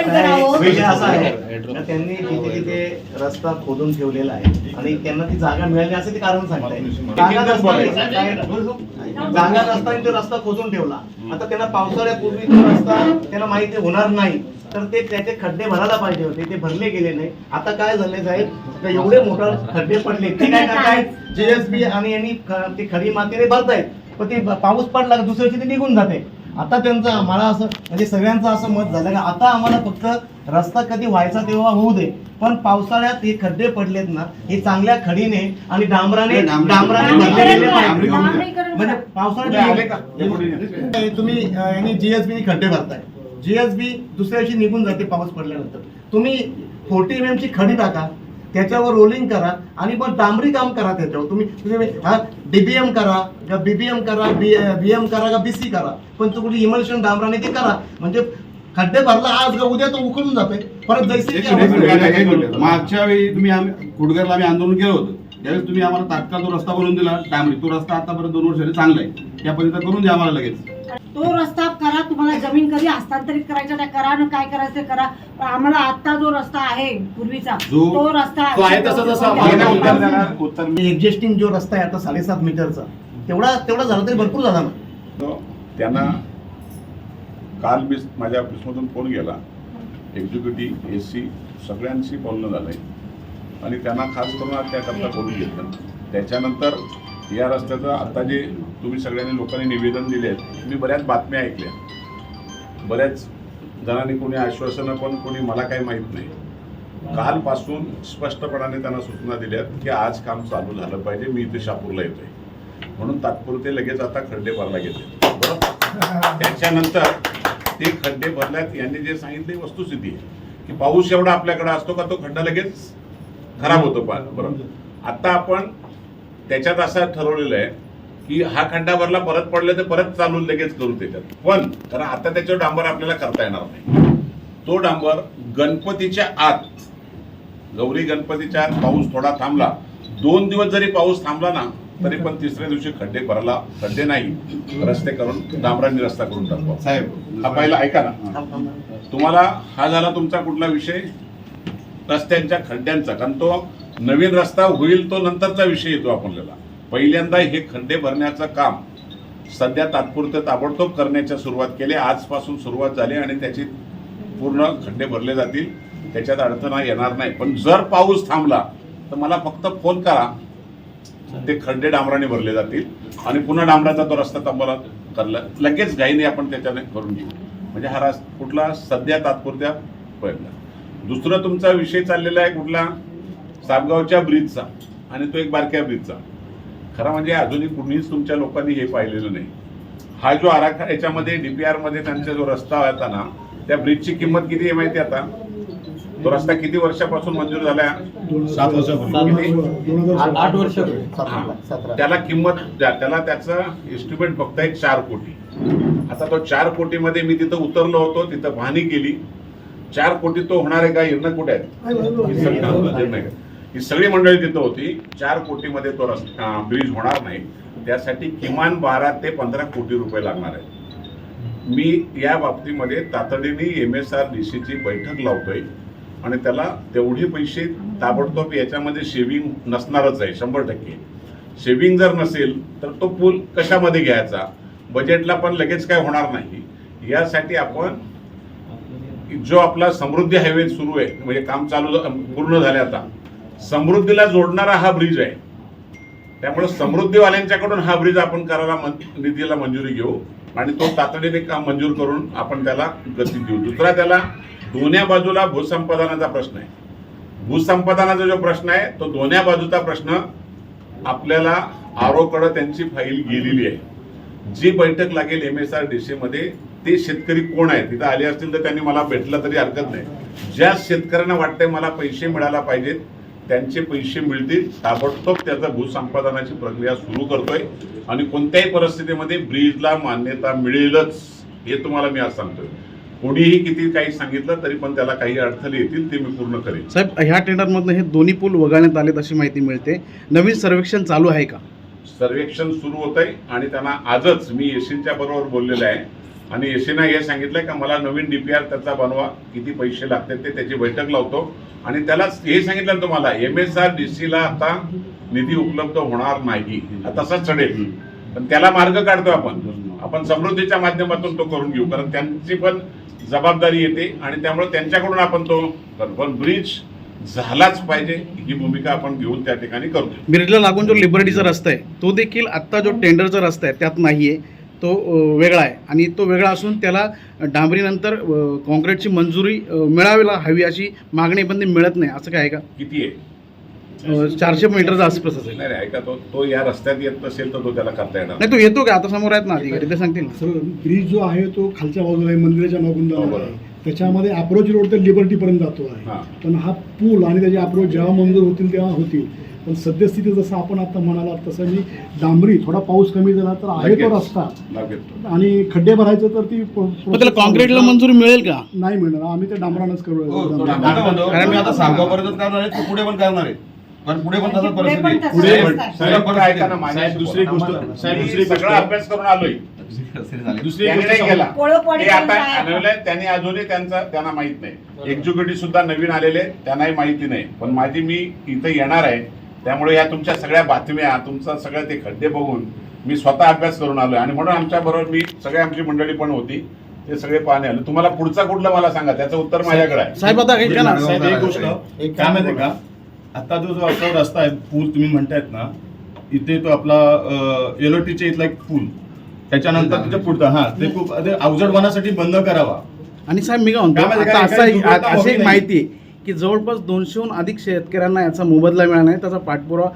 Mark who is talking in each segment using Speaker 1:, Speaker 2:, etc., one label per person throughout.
Speaker 1: करावं.
Speaker 2: विषय असा आहे. का त्यांनी तिथे तिथे रस्ता खोदून ठेवलेला आहे आणि त्यांना ती जागा मिळाली असं ते कारण सांगताय जागा नसताना काय- जागा नसताना तो रस्ता खोदून ठेवला. आता त्यांना पावसाळ्यापूर्वी तो रस्ता त्यांना माहिती होणार नाही. तर ते त्याचे खड्डे भरायला पाहिजे होते. ते भरले गेले नाही. आता काय झाले साहेब? एवढे मोठे खड्डे पडले. ते काय करतायत? जीएसबी आणि यांनी ती खडी मातीने भरतायत. पण ते पाऊस पडला का दुसऱ्या दिवशी ते निघून जाते. आता त्यांचं आम्हाला असं म्हणजे सगळ्यांचं असं मत झालं की आता आम्हाला फक्त रस्ता कधी व्हायचा तेव्हा होऊ दे. पण पावसाळ्यात हे खड्डे पडलेत ना हे चांगल्या खडीने आणि डांबराने डांबराने भरले गेले पाहिजे.
Speaker 1: डांबरीकरण
Speaker 2: म्हणजे. पावसाळ्यात तुम्ही अं, यांनी जीएसबी खड्डे भरताय. जीएसबी दुसऱ्या दिवशी निघून जाते पाऊस पडल्यानंतर. तुम्ही फोर्टी एम ची खडी टाका. त्याच्यावर रोलिंग करा आणि मग डांबरी काम करा त्याच्यावर. तुम्ही तुम्ही हा डीबीएम करा का बीबीएम करा बीएम करा का बीसी करा. पण तुम्ही इमल्शन डांबराने ते करा. म्हणजे खड्डे भरला आज का उद्या तो उकळून जाते परत जैसे.
Speaker 3: मागच्या वेळी तुम्ही आम्ही कुडगरला आम्ही आंदोलन केलं होतं. त्यावेळेस तुम्ही आम्हाला तात्काळ तो रस्ता बनवून दिला डांबरी. तो रस्ता आतापर्यंत दोन वर्षांनी चांगला आहे. त्यापर्यंत करून द्या आम्हाला लगेच.
Speaker 1: तो रस्ता करा तुम्हाला जमीन कधी हस्तांतरित करायचं त्या करा न काय करायचं ते करा. पण आम्हाला आता जो रस्ता आहे पूर्वीचा
Speaker 3: जो-
Speaker 1: तो रस्ता
Speaker 4: तो आहे तसा तसा
Speaker 3: आम्हाला
Speaker 4: उत्तर
Speaker 3: उत्तर
Speaker 4: देणार उत्तर
Speaker 2: एक्झिस्टिंग जो रस्ता आहे आता साडेसात मीटरचा. तेवढा तेवढा झाला तरी भरपूर झाला ना.
Speaker 5: त्यांना काल मी माझ्या ऑफिसमधून फोन गेला एक्झिक्युटिव्ह ए सी सगळ्यांशी बोलणं झालं आहे आणि त्यांना खास करून आज त्याकरता बोलून घेतलं त्याच्यानंतर या रस्त्याचं आता जे तुम्ही सगळ्यांनी लोकांनी निवेदन दिले आहेत मी बऱ्याच बातम्या ऐकल्या. बऱ्याच जणांनी कोणी आश्वासनं पण कोणी मला काही माहीत नाही. कालपासून स्पष्टपणाने त्यांना सूचना दिल्यात की आज काम चालू झालं पाहिजे मी इथे शापूरला येतोय. म्हणून तात्पुरते लगेच आता खड्डे भरला गेले. बरोबर? त्याच्यानंतर ते खड्डे भरल्यात यांनी जे सांगितले वस्तुस्थिती आहे की पाऊस एवढा आपल्याकडे असतो का तो खड्डा लगेच खराब होतो पण बरोबर? आता आपण त्याच्यात असं ठरवलेलं आहे की हा खड्डा भरला परत पडले तर परत चालू लगेच करू त्याच्यात. पण कारण आता त्याच्यावर डांबर आपल्याला करता येणार नाही. तो डांबर गणपतीच्या आत गौरी गणपतीच्या आत पाऊस थोडा थांबला. दोन दिवस जरी पाऊस थांबला ना तरी पण तिसऱ्या दिवशी खड्डे भरायला खड्डे नाही. रस्ते करून डांबरांनी रस्ता करून टाकतो
Speaker 3: साहेब
Speaker 5: हा पहिला ऐका ना. तुम्हाला हा झाला तुमचा कुठला विषय? रस्त्यांच्या खड्ड्यांचा. कारण तो नवीन रस्ता होईल तो नंतरचा विषय येतो आपल्याला. पहिल्यांदा हे खड्डे भरण्याचं काम सध्या तात्पुरतं ताबडतोब करण्याच्या सुरुवात केली. आजपासून सुरुवात झाली आणि त्याची पूर्ण खड्डे भरले जातील. त्याच्यात अडचणा येणार नाही. पण जर पाऊस थांबला तर मला फक्त फोन करा. ते खड्डे डांबराने भरले जातील. आणि पुन्हा डांबराचा तो रस्ता तांबवला करला. लगेच घाईने आपण त्याच्याने करून घेऊ. म्हणजे हा रस्ता कुठला? सध्या तात्पुरत्या पहिला दुसरं तुमचा विषय चाललेला आहे कुठला? सापगावच्या ब्रिजचा आणि तो एक बारक्या ब्रिजचा. खरा म्हणजे अजूनही कुणीच तुमच्या लोकांनी हे पाहिलेलं नाही. हा जो आराखडा याच्यामध्ये डीपीआरमध्ये त्यांचा जो रस्ता होता ना त्या ब्रिजची किंमत किती आहे माहिती आहे आता? तो रस्ता किती वर्षापासून मंजूर झाला?
Speaker 4: सात वर्षापूर्वी.
Speaker 5: त्याला किंमत त्याला त्याचं एस्टिमेट फक्त एक चार कोटी. आता तो चार कोटीमध्ये मी तिथं उतरलो होतो तिथं पाहणी केली. चार कोटी तो होणार आहे का? हिरणं कुठे आहेत? ही सगळी- मंडळी तिथं होती. चार कोटीमध्ये तो रस्ता ब्रिज होणार नाही. त्यासाठी किमान बारा ते पंधरा कोटी रुपये लागणार आहेत. मी या बाबतीमध्ये तातडीने एम एस आर डी सीची बैठक लावतोय आणि त्याला तेवढे पैसे ताबडतोब याच्यामध्ये शेविंग नसणारच आहे शंभर टक्के. शेविंग जर नसेल तर तो पूल कशामध्ये घ्यायचा? बजेटला पण लगेच काय होणार नाही. यासाठी आपण जो आपला समृद्धी हायवे सुरू आहे म्हणजे काम चालू पूर्ण झाले आता समृद्धीला जोडणारा हा ब्रिज आहे. त्यामुळे समृद्धीवाल्यांच्याकडून हा ब्रिज आपण करायला निधीला मंजुरी घेऊ आणि तो तातडीने काम मंजूर करून आपण त्याला गती देऊ. दुसरा त्याला दोन्ही बाजूला भूसंपादनाचा प्रश्न आहे. भूसंपादनाचा जो प्रश्न आहे तो दोन्ही बाजूचा प्रश्न आपल्याला आरोकडं त्यांची फाईल गेलेली आहे. जी बैठक लागेल M S R D C मध्ये ते शेतकरी कोण आहेत? तिथं आले असतील तर त्यांनी मला भेटलं तरी हरकत नाही. ज्या शेतकऱ्यांना वाटतंय मला पैसे मिळायला पाहिजेत त्यांचे पैसे मिळतील ताबडतोब त्याचा भूसंपादनाची प्रक्रिया सुरू करतोय आणि कोणत्याही परिस्थितीमध्ये ब्रिजला मान्यता मिळेलच हे तुम्हाला मी आज सांगतोय. कोणीही किती काही सांगितलं तरी पण त्याला काही अडथळे येतील ते मी पूर्ण करेन.
Speaker 6: साहेब ह्या टेंडरमधनं हे दोन्ही पूल वगळण्यात आलेत अशी माहिती मिळते. नवीन सर्वेक्षण चालू आहे का?
Speaker 5: सर्वेक्षण सुरू होत आहे आणि त्यांना आजच मी एसीच्या बरोबर बोललेलं आहे. आणि एसीना हे सांगितलंय का मला नवीन डी पी आर त्याचा बनवा किती पैसे लागतात ते त्याची बैठक लावतो. आणि त्याला हे सांगितलं तुम्हाला एम एस आर डी सीला आता निधी उपलब्ध होणार नाही. तसाच चढेल. पण त्याला मार्ग काढतो आपण. आपण समृद्धीच्या माध्यमातून तो करून घेऊ. कारण त्यांची पण जबाबदारी येते आणि त्यामुळे त्यांच्याकडून आपण तो पण ब्रिज झालाच पाहिजे. ही भूमिका आपण घेऊन त्या ठिकाणी करतो
Speaker 6: मिरजला लागून जो लिबर्टीचा रस्ता आहे तो देखील आत्ता जो टेंडरचा रस्ता आहे त्यात नाही आहे तो वेगळा आहे. आणि तो वेगळा असून त्याला डांबरीनंतर काँक्रीटची मंजुरी अ, मिळायला हवी अशी मागणी पण ती मिळत नाही. असं काय आहे का?
Speaker 5: किती आहे?
Speaker 6: चारशे मीटरचा आसपास असेल.
Speaker 5: नाही ऐका तो तो या रस्त्यात येत नसेल तर तो त्याला करता येणार
Speaker 6: नाही तो येतो का? आता समोर आहेत ना अधिकारी ते सांगतील ना.
Speaker 7: सर ब्रिज जो आहे तो खालच्या बाजूला आहे मंदिराच्या मागून त्याच्यामध्ये अप्रोच रोड तर लिबर्टी पर्यंत जातो
Speaker 5: हा.
Speaker 7: आहे पण हा पूल आणि त्याचे अप्रोच जेव्हा मंजूर होतील तेव्हा होतील. पण सद्यस्थिती जसं आपण आता म्हणाला तसं मी डांबरी थोडा पाऊस कमी झाला तर आहे तो. रस्ता. आणि खड्डे भरायचं तर ती
Speaker 6: त्याला कॉन्क्रीटला. मंजुरी मिळेल का?
Speaker 7: नाही मिळणार. आम्ही ते डांबरानच करू.
Speaker 3: हो. कारण मी आता सांगवापर्यंत करणार आहे तो पुढे पण करणार आहे. पुढे पण तसंच परिस्थिती पुढे
Speaker 4: दुसरी. गोष्ट- दुसरी
Speaker 5: सगळा अभ्यास करून आलोय.
Speaker 4: दुसरी
Speaker 5: त्याने अजूनही त्यांचा त्यांना माहीत नाही. एक्झिक्युटिव्ह सुद्धा नवीन आलेले त्यांनाही माहिती नाही. पण माझी मी इथं येणार आहे. त्यामुळे या तुमच्या सगळ्या बातम्या तुमचं सगळं ते खड्डे बघून मी स्वतः अभ्यास करून आलोय. आणि म्हणून आमच्या बरोबर मी सगळे आमची मंडळी पण होती ते सगळे पाहणे आले. तुम्हाला पुढचा कुठलं मला सांगा? त्याचं उत्तर माझ्याकडे आहे.
Speaker 6: साहेब आता
Speaker 4: एक गोष्ट. एक काय माहिती का? आता जो जो आपला रस्ता आहे पूल तुम्ही म्हणतायत ना इथे तो आपला एलओटीच्या इथला एक पूल. त्याच्यानंतर त्याच्या पुढचा हा ते खूप ते अवजडपणासाठी बंद करावा.
Speaker 6: आणि साहेब मी काय म्हणतो अशी माहिती आहे. की जवळपास दोनशेहून अधिक शेतकऱ्यांना याचा मोबदला मिळाला नाही. त्याचा पाठपुरावा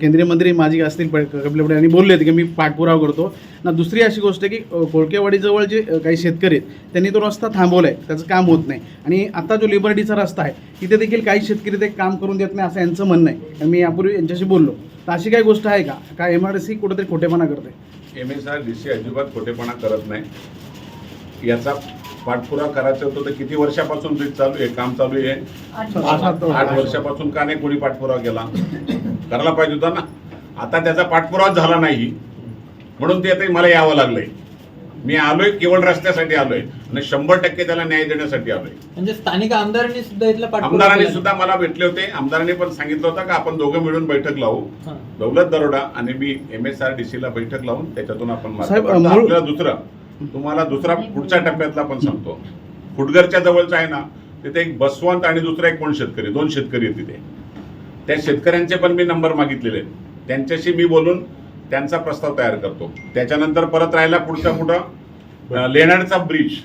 Speaker 6: केंद्रीय मंत्री माजी असतील प- कपिल पटेल यांनी बोलले होते की मी पाठपुरावा करतो. ना दुसरी अशी गोष्ट आहे की कोळकेवाडीजवळ जे काही शेतकरी आहेत त्यांनी तो रस्ता थांबवला आहे त्याचं काम होत नाही. आणि आता जो लिबर्टीचा रस्ता आहे तिथे देखील काही शेतकरी ते काम करून देत नाही असं यांचं म्हणणं आहे. मी यापूर्वी यांच्याशी बोललो. तर अशी काही गोष्ट आहे का? का एम आर सी कुठेतरी खोटेपणा करते
Speaker 5: M S R D C अजिबात खोटेपणा करत नाही. याचा पाठपुरावा करायचा होतं तर किती वर्षापासून ब्रिज चालू आहे? काम चालू आहे. आठ वर्षापासून. का नाही कोणी पाठपुरावा केला? करायला पाहिजे होता ना. आता त्याचा पाठपुरावा झाला नाही. म्हणून ते आता मला यावं लागलंय. मी आलोय केवळ रस्त्यासाठी आलोय. आणि शंभर टक्के त्याला न्याय देण्यासाठी आलोय.
Speaker 8: म्हणजे स्थानिक आमदारांनी सुद्धा इथला
Speaker 5: आमदारांनी. सुद्धा मला भेटले होते. आमदारांनी पण सांगितलं होतं का आपण दोघं मिळून बैठक लावू.
Speaker 8: हां.
Speaker 5: दौलत दरोडा आणि मी M S R D C ला बैठक लावून त्याच्यातून आपण दुसरं. तुम्हाला दुसरा पुढच्या टप्प्यातला पण सांगतो. फुटगरच्या जवळचा आहे ना तिथे एक बसवंत आणि दुसरा एक कोण शेतकरी? दोन शेतकरी आहेत तिथे. त्या शेतकऱ्यांचे पण मी नंबर मागितलेले आहेत. त्यांच्याशी मी बोलून त्यांचा प्रस्ताव तयार करतो. त्याच्यानंतर परत राहिला पुढच्या पुढं अं, लेणारचा ब्रिज.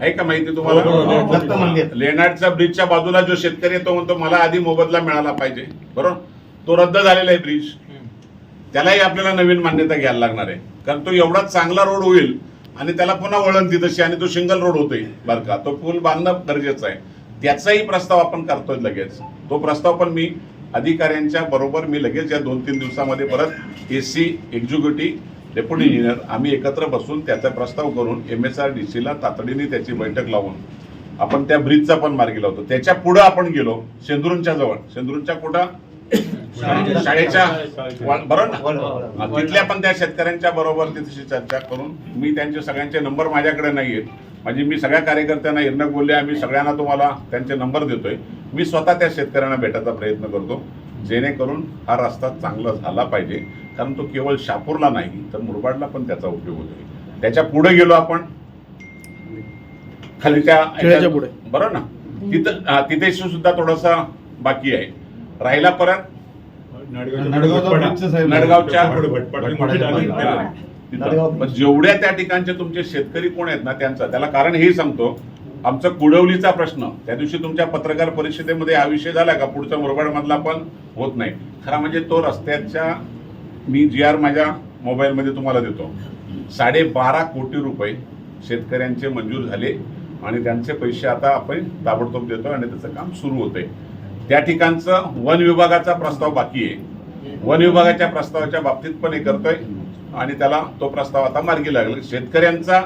Speaker 5: आहे का माहिती
Speaker 2: हो, हो,
Speaker 5: तुम्हाला
Speaker 2: दत्त मंदिर.
Speaker 5: लेणारच्या ब्रिजच्या बाजूला जो शेतकरी आहे तो म्हणतो मला आधी मोबदला मिळाला पाहिजे. बरोबर? तो रद्द झालेला आहे ब्रिज. त्यालाही आपल्याला नवीन मान्यता घ्यायला लागणार आहे. कारण तो एवढा चांगला रोड होईल आणि त्याला पुन्हा वळणती तशी आणि तो सिंगल रोड होतोय बरं का. तो पूल बांधणं गरजेचं आहे. त्याचाही प्रस्ताव आपण करतोय लगेच. तो प्रस्ताव पण मी अधिकाऱ्यांच्या बरोबर मी लगेच या दोन तीन दिवसामध्ये परत A C executive deputy engineer आम्ही एकत्र बसून त्याचा प्रस्ताव करून एम एस आर डी सीला तातडीने त्याची बैठक लावून आपण त्या ब्रिजचा पण मार्गी लावतो त्याच्या पुढं आपण गेलो शेंदुरूंच्या जवळ. शेंदुरूंच्या कुठं? शाळेच्या बरोबर ना? तिथल्या पण त्या शेतकऱ्यांच्या बरोबर तिथे चर्चा करून मी त्यांचे सगळ्यांचे नंबर माझ्याकडे नाही आहेत म्हणजे मी सगळ्या कार्यकर्त्यांना हिरणक बोलले आम्ही सगळ्यांना तुम्हाला त्यांचे नंबर देतोय. मी स्वतः त्या शेतकऱ्यांना भेटायचा प्रयत्न करतो जेणेकरून हा रस्ता चांगला झाला पाहिजे. कारण तो केवळ शापूरला नाही तर मुरबाडला पण त्याचा उपयोग होतोय. त्याच्या पुढे गेलो आपण. खाली त्या
Speaker 6: खेळाच्या पुढे.
Speaker 5: बरोबर ना? तिथं तिथे सुद्धा थोडासा बाकी आहे. राहिला परत. नडगावच्या. हा, जेवढ्या त्या ठिकाणचे तुमचे शेतकरी कोण आहेत ना त्यांचा त्याला कारण हेही सांगतो आमचा कुडवलीचा प्रश्न त्या दिवशी तुमच्या पत्रकार परिषदेमध्ये हा विषय झाला का? पुढचा मुरबाड मधला पण होत नाही. खरा म्हणजे तो रस्त्याच्या मी जी आर माझ्या मोबाईलमध्ये तुम्हाला देतो. साडेबारा कोटी रुपये शेतकऱ्यांचे मंजूर झाले आणि त्यांचे पैसे आता आपण ताबडतोब देतो आणि त्याचं काम सुरू होतंय. त्या ठिकाणचं वन विभागाचा प्रस्ताव बाकी आहे. वन विभागाच्या प्रस्तावाच्या बाबतीत पण हे करतोय आणि त्याला तो प्रस्ताव आता मार्गी लागला. शेतकऱ्यांचा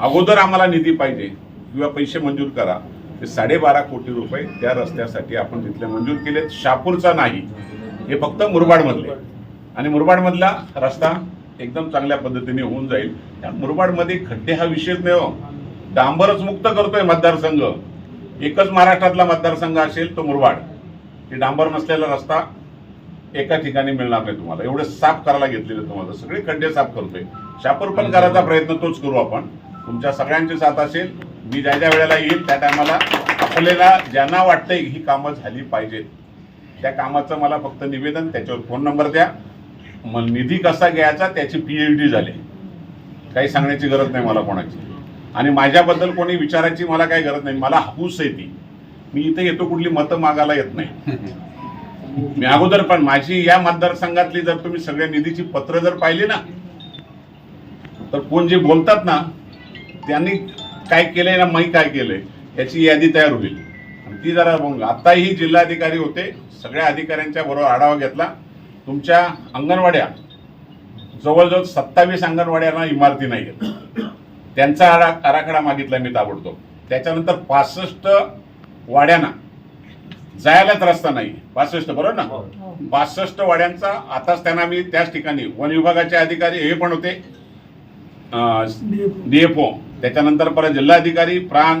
Speaker 5: अगोदर आम्हाला निधी पाहिजे किंवा पैसे मंजूर करा. ते साडेबारा कोटी रुपये त्या रस्त्यासाठी आपण तिथले मंजूर केलेत. शापूरचा नाही. हे फक्त मुरबाडमधले. आणि मुरबाडमधला रस्ता एकदम चांगल्या पद्धतीने होऊन जाईल. त्या मुरबाडमध्ये खड्डे हा विषयच नाही हो. डांबरच मुक्त करतोय मतदारसंघ. एकच महाराष्ट्रातला मतदारसंघ असेल तो मुरबाड. की डांबर नसलेला रस्ता एका ठिकाणी मिळणार नाही तुम्हाला. एवढे साफ करायला घेतलेले तुम्हाला. सगळे खड्डे साफ करतोय. शापूर पण करायचा प्रयत्न तोच करू आपण. तुमच्या सगळ्यांची साथ असेल. मी ज्या ज्या वेळेला येईल त्या टायमाला आपल्याला ज्यांना वाटतंय ही कामं झाली पाहिजेत त्या कामाचं मला फक्त निवेदन त्याच्यावर फोन नंबर द्या. मग निधी कसा घ्यायचा त्याची पीएच डी झाली. काही सांगण्याची गरज नाही मला कोणाची. आणि माझ्याबद्दल कोणी विचारायची मला काही गरज नाही. मला हापूस आहे ती. मी इथे येतो कुठली मतं मागायला येत नाही. मी अगोदर पण माझी या मतदारसंघातली जर तुम्ही सगळ्या निधीची पत्र जर पाहिली ना तर कोण जे बोलतात ना त्यांनी काय केलंय ना मी काय केलंय याची यादी तयार होईल. ती जरा मग आताही जिल्हाधिकारी होते सगळ्या अधिकाऱ्यांच्या बरोबर आढावा घेतला. तुमच्या अंगणवाड्या जवळजवळ सत्तावीस अंगणवाड्यांना इमारती नाही आहेत त्यांचा आरा आराखडा मागितला मी ताबडतोब. त्याच्यानंतर पासष्ट वाड्यांना. जायलाच रस्ता नाही पासष्ट बरोबर ना? पासष्ट वाड्यांचा आताच त्यांना मी त्याच ठिकाणी वन विभागाचे अधिकारी हे पण होते. डीएफओ त्याच्यानंतर परत जिल्हाधिकारी प्रांत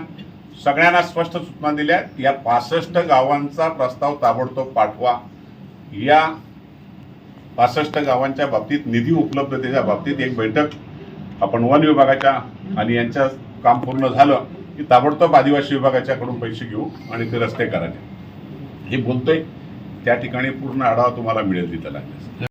Speaker 5: सगळ्यांना स्पष्ट सूचना दिल्या. या पासष्ट गावांचा प्रस्ताव ताबडतोब पाठवा. या पासष्ट गावांच्या बाबतीत निधी उपलब्धतेच्या बाबतीत एक बैठक आपण वन विभागाच्या आणि यांच्या काम पूर्ण झालं. की ताबडतोब आदिवासी विभागाच्याकडून पैसे घेऊ आणि ते रस्ते करायचे. हे बोलतोय त्या ठिकाणी पूर्ण आढावा तुम्हाला मिळेल तिथं लागल्यास